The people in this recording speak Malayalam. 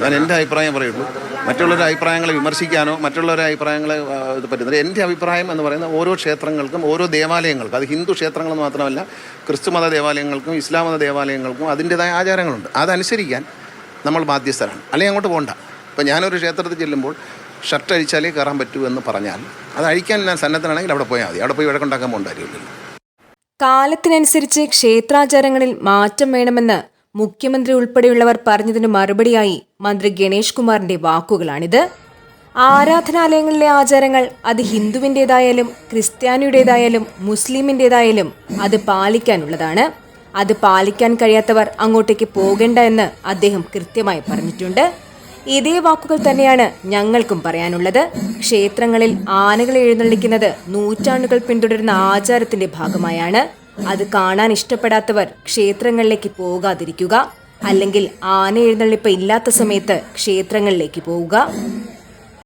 ഞാൻ എന്റെ അഭിപ്രായം പറയുള്ളൂ. മറ്റുള്ളവരുടെ അഭിപ്രായങ്ങളെ വിമർശിക്കാനോ മറ്റുള്ളവരുടെ അഭിപ്രായങ്ങളെ ഇത് പറ്റുന്നത് എന്റെ അഭിപ്രായം എന്ന് പറയുന്നത് ഓരോ ക്ഷേത്രങ്ങൾക്കും ഓരോ ദേവാലയങ്ങൾക്കും അത് ഹിന്ദു ക്ഷേത്രങ്ങളെന്ന് മാത്രമല്ല ക്രിസ്തുമത ദേവാലയങ്ങൾക്കും ഇസ്ലാം മത ദേവാലയങ്ങൾക്കും അതിന്റേതായ ആചാരങ്ങളുണ്ട്. അതനുസരിക്കാൻ നമ്മൾ ബാധ്യസ്ഥരാണ്. അല്ലെങ്കിൽ അങ്ങോട്ട് പോകണ്ട ഇപ്പം ഞാനൊരു ക്ഷേത്രത്തിൽ ചെല്ലുമ്പോൾ ഷർട്ട് അഴിച്ചാലേ കയറാൻ പറ്റൂ എന്ന് പറഞ്ഞാൽ അത് അഴിക്കാൻ ഞാൻ സന്നദ്ധനാണെങ്കിൽ അവിടെ പോയാൽ മതി. അവിടെ പോയി വഴക്കുണ്ടാക്കാൻ പോകേണ്ട കാര്യമില്ല കാലത്തിനനുസരിച്ച് ക്ഷേത്രാചാരങ്ങളിൽ മാറ്റം വേണമെന്ന് മുഖ്യമന്ത്രി ഉൾപ്പെടെയുള്ളവർ പറഞ്ഞതിന് മറുപടിയായി മന്ത്രി ഗണേഷ് കുമാറിന്റെ വാക്കുകളാണിത്. ആരാധനാലയങ്ങളിലെ ആചാരങ്ങൾ അത് ഹിന്ദുവിന്റെതായാലും ക്രിസ്ത്യാനിയുടേതായാലും മുസ്ലിമിന്റെതായാലും അത് പാലിക്കാനുള്ളതാണ്. അത് പാലിക്കാൻ കഴിയാത്തവർ അങ്ങോട്ടേക്ക് പോകേണ്ട എന്ന് അദ്ദേഹം കൃത്യമായി പറഞ്ഞിട്ടുണ്ട്. ഇതേ വാക്കുകൾ തന്നെയാണ് ഞങ്ങൾക്കും പറയാനുള്ളത്. ക്ഷേത്രങ്ങളിൽ ആനകളെ എഴുന്നള്ളിക്കുന്നത് നൂറ്റാണ്ടുകൾ പിന്തുടരുന്ന ആചാരത്തിന്റെ ഭാഗമായാണ്. അത് കാണാൻ ഇഷ്ടപ്പെടാത്തവർ ക്ഷേത്രങ്ങളിലേക്ക് പോകാതിരിക്കുക. അല്ലെങ്കിൽ ആന എഴുന്നള്ളിപ്പ് ഇല്ലാത്ത സമയത്ത് ക്ഷേത്രങ്ങളിലേക്ക് പോവുക.